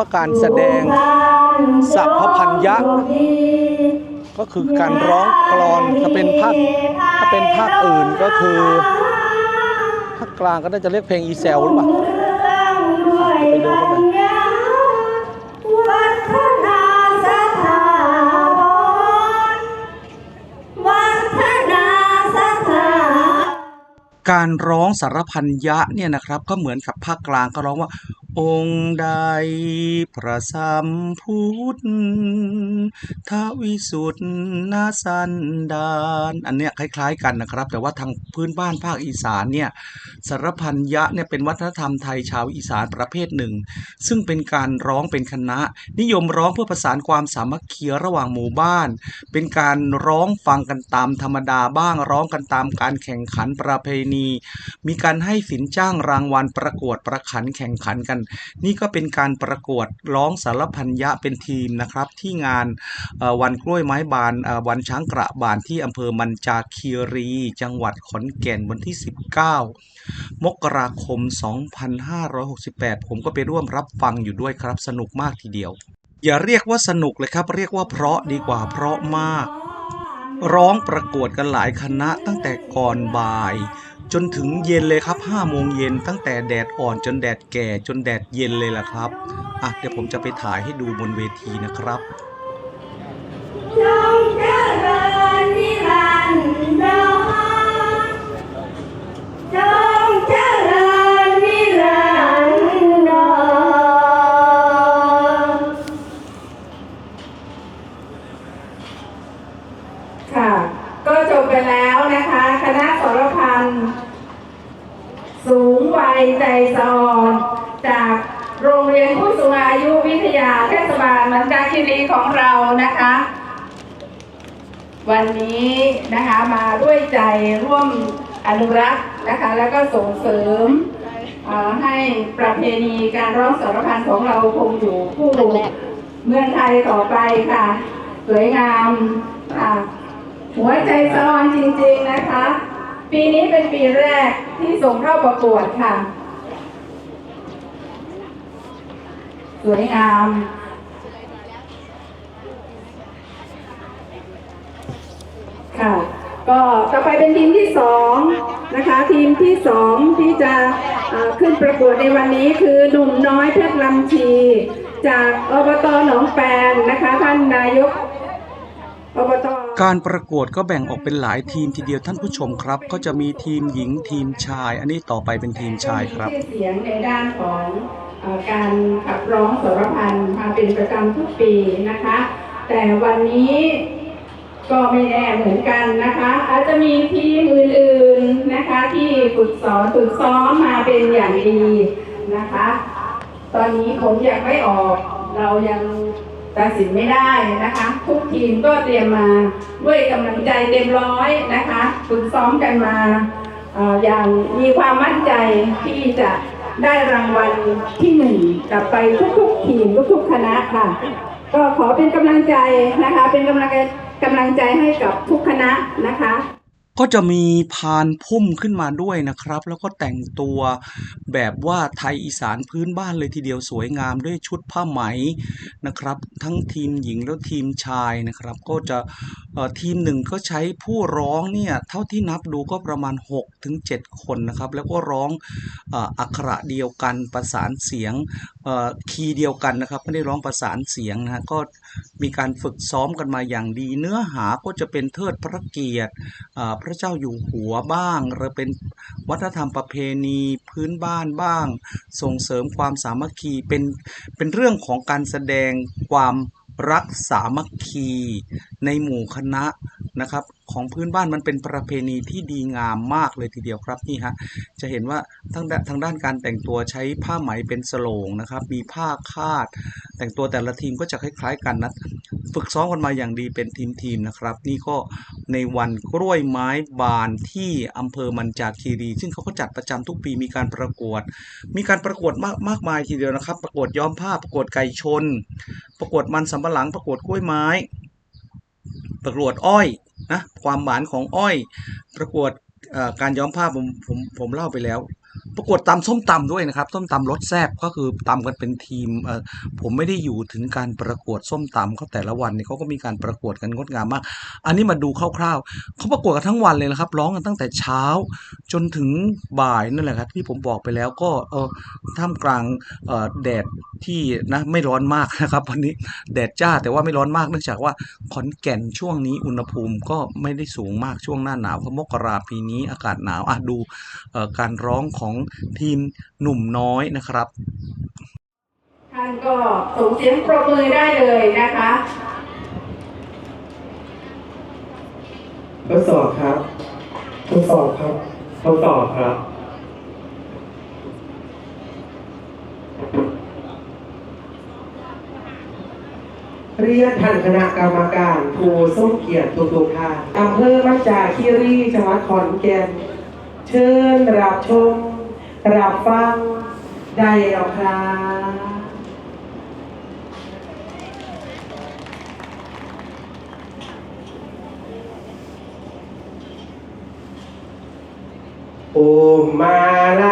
ว่าการแสดงสัพพพัญญะ ก็คือการร้องกลอนถ้าเป็นภาคถ้าเป็นภาคอื่นก็คือภาคกลางก็น่าจะเรียกเพลงอีแซลหรือเปล่าไปดูกันหน่อยวกันาสถาการร้องสารพันยะเนี่ยนะครับ ก็เหมือนกับภาคกลางก็ร้องว่า องค์ใดพระสัมพุทธทวิสุทธนาสันดานอันเนี้ยคล้ายๆกันนะครับ แต่ว่าทางพื้นบ้านภาคอีสานเนี่ยสารพันยะเนี่ยเป็นวัฒนธรรมไทยชาวอีสานประเภทหนึ่ง ซึ่งเป็นการร้องเป็นคณะ นิยมร้องเพื่อประสานความสามัคคีระหว่างหมู่บ้าน เป็นการร้องฟังกันตามธรรมดาบ้างร้องกันตามการแข่งขันประเพณี มีการให้สินจ้างรางวัลประกวดประขันแข่งขันกันนี่ก็เป็นการประกวดร้องสารพันยะเป็นทีมนะครับ ที่งานวันกล้วยไม้บานวันช้างกระบานที่อำเภอมันจาคีรี จังหวัดขอนแก่นวันที่ 19 มกราคม 2568 ผมก็ไปร่วมรับฟังอยู่ด้วยครับ สนุกมากทีเดียว อย่าเรียกว่าสนุกเลยครับ เรียกว่าเพราะดีกว่าเพราะมาก ร้องประกวดกันหลายคณะตั้งแต่ก่อนบ่าย จนถึงเย็นเลยครับ5โมงเย็นตั้งแต่แดดอ่อนจนแดดแก่จนแดดเย็นเลยล่ะครับอะเดี๋ยวผมจะไปถ่ายให้ดูบนเวทีนะครับ นะคะ วันนี้นะคะมาด้วยใจร่วมอนุรักษ์นะคะ แล้วก็ส่งเสริมให้ประเพณีการร้องสารพันของเราคงอยู่คู่เมืองไทยต่อไปค่ะ สวยงามค่ะหัวใจสลอนจริง ๆนะคะ ปีนี้เป็นปีแรกที่ส่งเข้าประกวดค่ะ สวยงาม ค่ะ ก็ต่อไปเป็นทีมที่สองนะคะทีมที่สองที่จะเอ่อขึ้นประกวดในวันนี้คือหนุ่มน้อยเพชรลำชี จากอบตหนองแปนนะคะท่านนายกอบตการประกวดก็แบ่งออกเป็นหลายทีมทีเดียวท่านผู้ชมครับ ก็จะมีทีมหญิงทีมชาย อันนี้ต่อไปเป็นทีมชายครับชื่อเสียงในด้านของเออการขับร้องสรพันธ์มาเป็นประจำทุกปีนะคะ แต่วันนี้ ก็ไม่แน่เหมือนกันนะคะ อาจจะมีทีมอื่นๆนะคะ ที่ฝึกสอนฝึกซ้อมมาเป็นอย่างดีนะคะ ตอนนี้ผมยังไม่ออก เรายังตัดสินไม่ได้นะคะ ทุกทีมก็เตรียมมาด้วยกำลังใจเต็มร้อยนะคะฝึกซ้อมกันมาเอ่ออย่างมีความมั่นใจที่จะได้รางวัลที่หนึ่งกลับไปทุกๆ ทีมทุกๆคณะค่ะ ก็ขอเป็นกำลังใจนะคะ เป็นกำลังใจ กำลังใจให้กับทุกคณะนะคะ ก็จะมีพานพุ่มขึ้นมาด้วยนะครับ แล้วก็แต่งตัวแบบว่าไทยอีสานพื้นบ้านเลยทีเดียวสวยงามด้วยชุดผ้าไหมนะครับ ทั้งทีมหญิงแล้วทีมชายนะครับ ก็จะทีมหนึ่งก็ใช้ผู้ร้องเนี่ยเท่าที่นับดูก็ประมาณ6ถึง7คนนะครับ แล้วก็ร้องอักขระเดียวกันประสานเสียงคีย์เดียวกันนะครับ ไม่ได้ร้องประสานเสียงนะฮะก็ มีการฝึกซ้อมกันมาอย่างดี เนื้อหาก็จะเป็นเทิดพระเกียรติพระเจ้าอยู่หัวบ้าง หรือเป็นวัฒนธรรมประเพณีพื้นบ้านบ้าง ส่งเสริมความสามัคคีเป็นเป็นเรื่องของการแสดงความรักสามัคคี ในหมู่คณะ นะครับ ของพื้นบ้านมันเป็นประเพณีที่ดีงามมากเลยทีเดียวครับนี่ฮะจะเห็นว่าทางด้านทางด้านการแต่งตัวใช้ผ้าไหมเป็นสโลงนะครับ มีผ้าคาด แต่งตัวแต่ละทีมก็จะคล้ายๆกันนะฝึกซ้อมกันมาอย่างดีเป็นทีมๆนะครับ นี่ก็ในวันกล้วยไม้บานที่อำเภอมันจาคีรี ซึ่งเขาก็จัดประจำทุกปีมีการประกวด มีการประกวดมากมากมายทีเดียวนะครับ ประกวดย้อมผ้าประกวดไก่ชน ประกวดมันสำปะหลังประกวดกล้วยไม้ประกวดอ้อย นะความหวานของอ้อย ประกวดการย้อมผ้าผมผมผมเล่าไปแล้ว ประกวดตำส้มตำด้วยนะครับ ส้มตำรสแซ่บก็คือตำกันเป็นทีมเออผมไม่ได้อยู่ถึงการประกวดส้มตำเขาแต่ละวันเนี่ยเขาก็มีการประกวดกันงดงามมาก อันนี้มาดูคร่าวๆเขาประกวดกันทั้งวันเลยนะครับ ร้องกันตั้งแต่เช้า จนถึงบ่ายนั่นแหละครับที่ผมบอกไปแล้วก็เออท่ามกลางเออแดดที่นะไม่ร้อนมากนะครับวันนี้แดดจ้าแต่ว่าไม่ร้อนมากเนื่องจากว่าขอนแก่นช่วงนี้อุณหภูมิก็ไม่ได้สูงมากช่วงหน้าหนาวเพราะมกราปีนี้อากาศหนาวอะดูการร้องของทีมหนุ่มน้อยนะครับ ท่านก็ส่งเสียงปรบมือได้เลยนะคะทดสอบครับทดสอบครับทดสอบครับเรียนท่านคณะกรรมการผู้ทรงเกียรติทุกๆท่านอำเภอมัจจาคีรีจังหวัดขอนแก่น เชิญรับชม รับฟังได้แล้วครับโอมาลา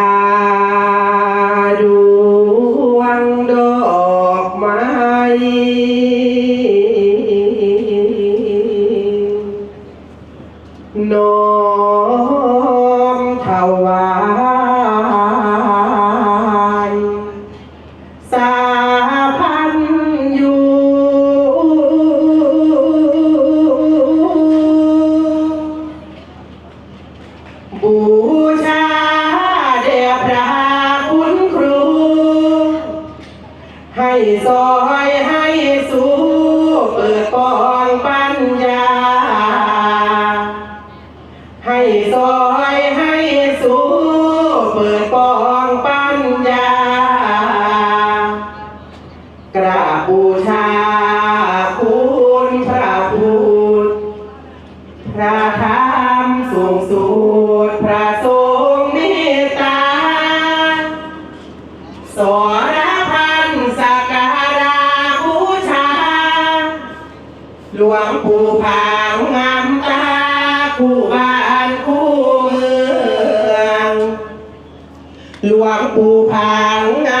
หลวงปู่ผางงา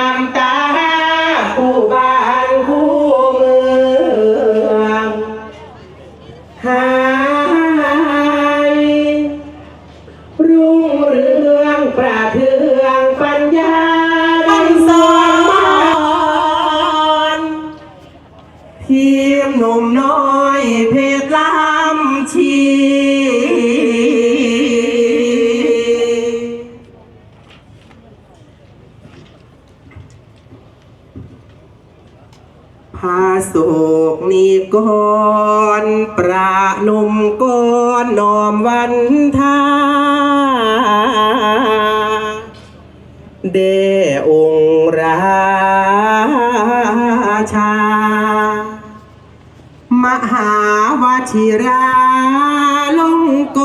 มตา เดองราชา มหาวชิราลงก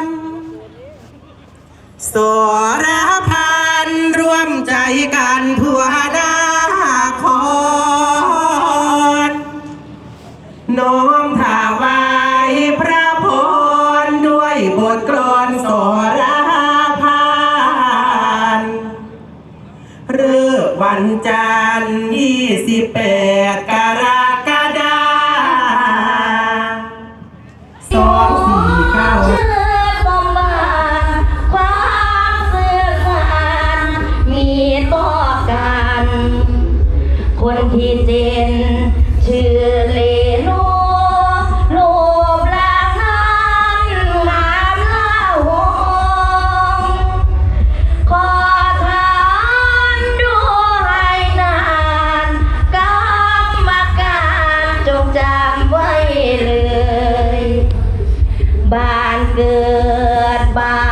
รสรพันร่วมใจกันทั่วนาครน้อมถวายพระ บทกลอนสรพันเริ่มวันจันทร์ยี่สิบแปดกรกฎาสองสี่เก้าเชื่อบำบัดความเสื่อมคลานมีต่อกันคนที่เจนชื่อเล ด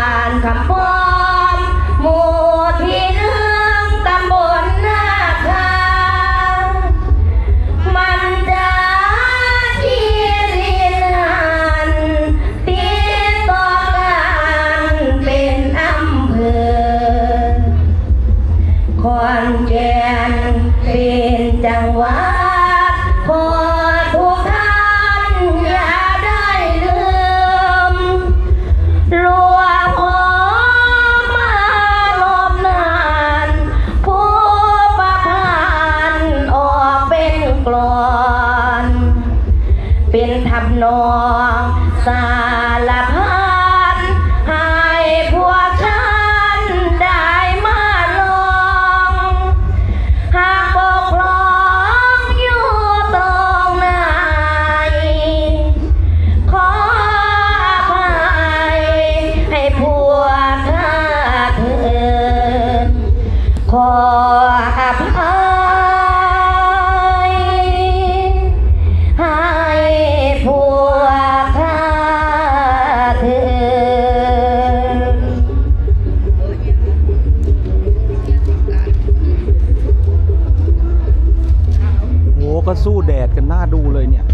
าดูเลยเนี่ย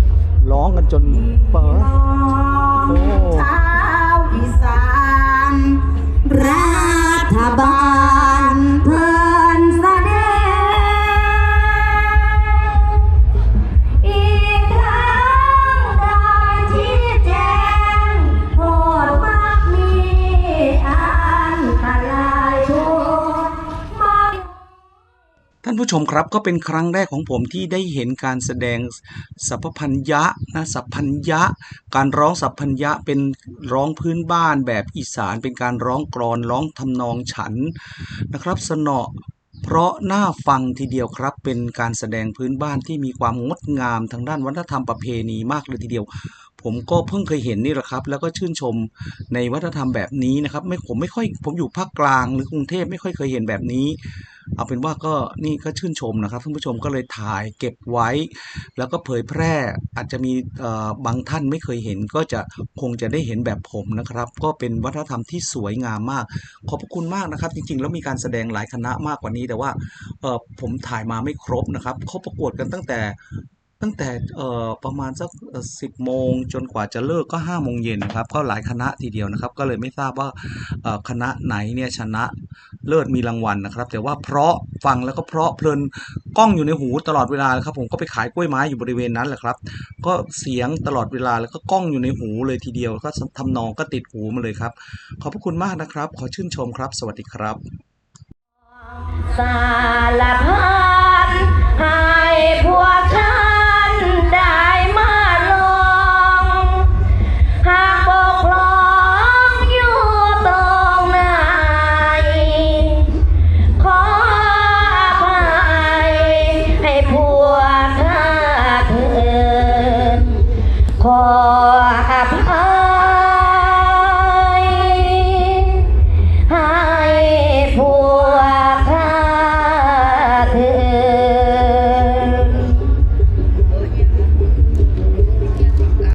ร้องกันจนเปิด ผู้ชมครับก็เป็นครั้งแรกของผมที่ได้เห็นการแสดงสัพพัญญะนะสัพพัญญะ การร้องสัพพัญญะเป็นร้องพื้นบ้านแบบอีสาน เป็นการร้องกรอนร้องทำนองฉันนะครับสนอเพราะน่าฟังทีเดียวครับเป็นการแสดงพื้นบ้านที่มีความงดงามทางด้านวัฒนธรรมประเพณีมากเลยทีเดียว ผมก็เพิ่งเคยเห็นนี่แหละครับ แล้วก็ชื่นชมในวัฒนธรรมแบบนี้นะครับ ไม่ผมไม่ค่อยผมอยู่ภาคกลางหรือกรุงเทพไม่ค่อยเคยเห็นแบบนี้ เอาเป็นว่าก็นี่ก็ชื่นชมนะครับท่านผู้ชมก็เลยถ่ายเก็บไว้ แล้วก็เผยแพร่อาจจะมีบางท่านไม่เคยเห็น ก็จะคงจะได้เห็นแบบผมนะครับ ก็เป็นวัฒนธรรมที่สวยงามมาก ขอบพระคุณมากนะครับ จริงๆ แล้วมีการแสดงหลายคณะมากกว่านี้ แต่ว่าผมถ่ายมาไม่ครบนะครับเขาประกวดกันตั้งแต่ ตั้งแต่เอ่อประมาณสักสิบโมงจนกว่าจะเลิกก็ห้าโมงเย็นนะครับ ก็หลายคณะทีเดียวนะครับ ก็เลยไม่ทราบว่าคณะไหนเนี่ยชนะเลิศมีรางวัลนะครับ แต่ว่าเพราะฟังแล้วก็เพราะเพลินกล้องอยู่ในหูตลอดเวลาครับ ผมก็ไปขายกล้วยไม้อยู่บริเวณนั้นแหละครับ ก็เสียงตลอดเวลาแล้วก็กล้องอยู่ในหูเลยทีเดียวก็ทำนองก็ติดหูมาเลยครับ ขอบพระคุณมากนะครับ ขอชื่นชมครับ สวัสดีครับสารพ